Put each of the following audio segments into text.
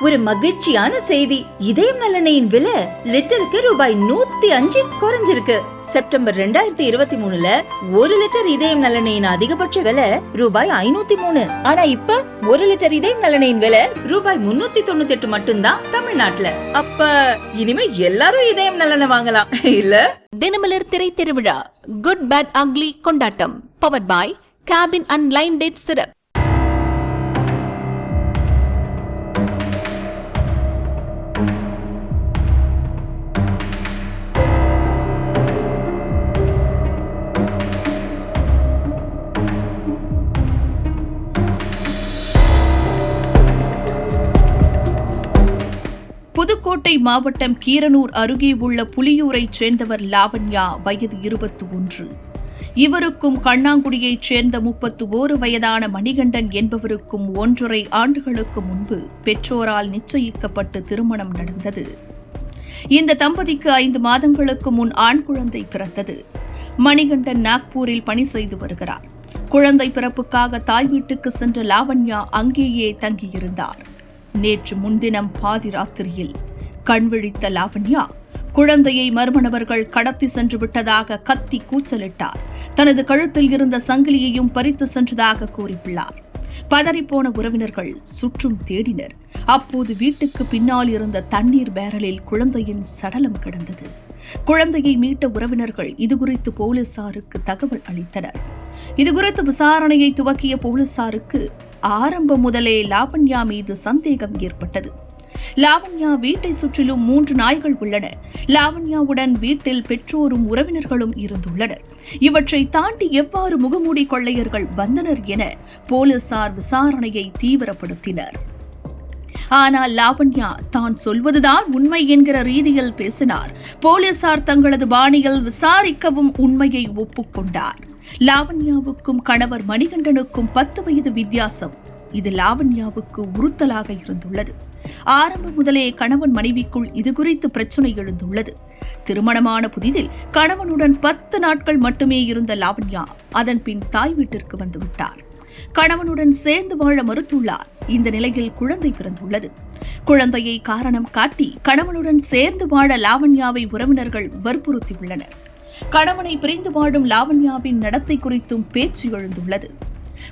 ஒரு மகிழ்ச்சியான செய்தி. இதயம் நலனையின் விலை லிட்டருக்கு ரூபாய் நூத்தி அஞ்சு குறைஞ்சிருக்கு. செப்டம்பர் ரெண்டாயிரத்தி இருபத்தி மூணுல ஒரு லிட்டர் இதயம் நலனையின் அதிகபட்ச விலை ரூபாய் ஐநூத்தி மூணு. ஆனா இப்ப ஒரு லிட்டர் இதயம் நலனையின் விலை ரூபாய் முன்னூத்தி தொண்ணூத்தி எட்டு மட்டும்தான் தமிழ்நாட்டுல. அப்ப இனிமே எல்லாரும் இதயம் நலனை வாங்கலாம். இல்ல? தினமலர் திரை திருவிழா குட் பேட் அக்லி கொண்டாட்டம். Power boy cabin and line date சிறப் Pudukkottai மாவட்டம் கீரனூர் அருகே உள்ள புலியூரைச் சேர்ந்தவர் லாவண்யா வயது இருபத்தி ஒன்று இவருக்கும் கண்ணாங்குடியைச் சேர்ந்த முப்பத்து ஓரு வயதான மணிகண்டன் என்பவருக்கும் ஒன்றரை ஆண்டுகளுக்கு முன்பு பெற்றோரால் நிச்சயிக்கப்பட்டு திருமணம் நடந்தது. இந்த தம்பதிக்கு ஐந்து மாதங்களுக்கு முன் ஆண் குழந்தை பிறந்தது. மணிகண்டன் நாக்பூரில் பணி செய்து வருகிறார். குழந்தை பிறப்புக்காக தாய் வீட்டுக்கு சென்ற லாவண்யா அங்கேயே தங்கியிருந்தார். நேற்று முன்தினம் பாதி ராத்திரியில் கண்விழித்த லாவண்யா குழந்தையை மர்மணவர்கள் கடத்தி சென்று விட்டதாக கத்தி கூச்சலிட்டார். தனது கழுத்தில் இருந்த சங்கிலியையும் பறித்து சென்றதாக கூறியுள்ளார். பதறிப்போன உறவினர்கள் சுற்றும் தேடினர். அப்போது வீட்டுக்கு பின்னால் இருந்த தண்ணீர் பேரலில் குழந்தையின் சடலம் கிடந்தது. குழந்தையை மீட்ட உறவினர்கள் இதுகுறித்து போலீசாருக்கு தகவல் அளித்தனர். இதுகுறித்து விசாரணையை துவக்கிய போலீசாருக்கு ஆரம்பம் முதலே லாவண்யா மீது சந்தேகம் ஏற்பட்டது. லாவண்யா வீட்டை சுற்றிலும் மூன்று நாய்கள் உள்ளன. லாவண்யாவுடன் வீட்டில் பெற்றோரும் உறவினர்களும் இருந்துள்ளனர். இவற்றை தாண்டி எவ்வாறு முகமூடி கொள்ளையர்கள் வந்தனர் என போலீசார் விசாரணையை தீவிரப்படுத்தினர். ஆனால் லாவண்யா தான் சொல்வதுதான் உண்மை என்கிற ரீதியில் பேசினார். போலீசார் தங்களது பாணியில் விசாரிக்கவும் உண்மையை ஒப்புக்கொண்டார். லாவண்யாவுக்கும் கணவர் மணிகண்டனுக்கும் பத்து வயது வித்தியாசம். இது லாவண்யாவுக்கு உறுத்தலாக இருந்துள்ளது. ஆரம்பம் முதலே கணவன் மனைவிக்குள் இது குறித்து பிரச்சனை எழுந்துள்ளது. திருமணமான புதிதில் கணவனுடன் பத்து நாட்கள் மட்டுமே இருந்த லாவண்யா அதன் பின் தாய் வீட்டிற்கு வந்துவிட்டார். கணவனுடன் சேர்ந்து வாழ மறுத்துள்ளார். இந்த நிலையில் குழந்தை பிறந்துள்ளது. குழந்தையை காரணம் காட்டி கணவனுடன் சேர்ந்து வாழ லாவண்யாவை உறவினர்கள் வற்புறுத்தியுள்ளனர். கணவனை பிரிந்து வாழும் லாவண்யாவின் நடத்தை குறித்தும் பேச்சு எழுந்துள்ளது.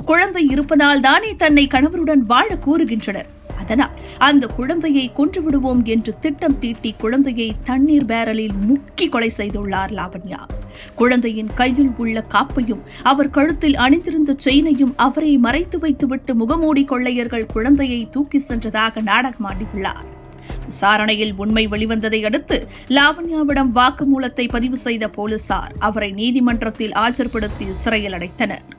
குழந்தை இருப்பதால் தானே தன்னை கணவருடன் வாழ கூறுகின்றனர். அதனால் அந்த குழந்தையை கொன்று விடுவோம் என்று திட்டம் தீட்டி குழந்தையை தண்ணீர் பேரலில் முக்கி கொலை செய்துள்ளார் லாவண்யா. குழந்தையின் கையில் உள்ள காப்பையும் அவர் கழுத்தில் அணிந்திருந்த செயினையும் அவரை மறைத்து வைத்துவிட்டு முகமூடி கொள்ளையர்கள் குழந்தையை தூக்கி சென்றதாக நாடகமாடியுள்ளார் விசாரணையில் உண்மை வெளிவந்ததை அடுத்து லாவண்யாவிடம் வாக்குமூலத்தை பதிவு செய்த போலீசார் அவரை நீதிமன்றத்தில் ஆஜர்படுத்தி சிறையில் அடைத்தனர்.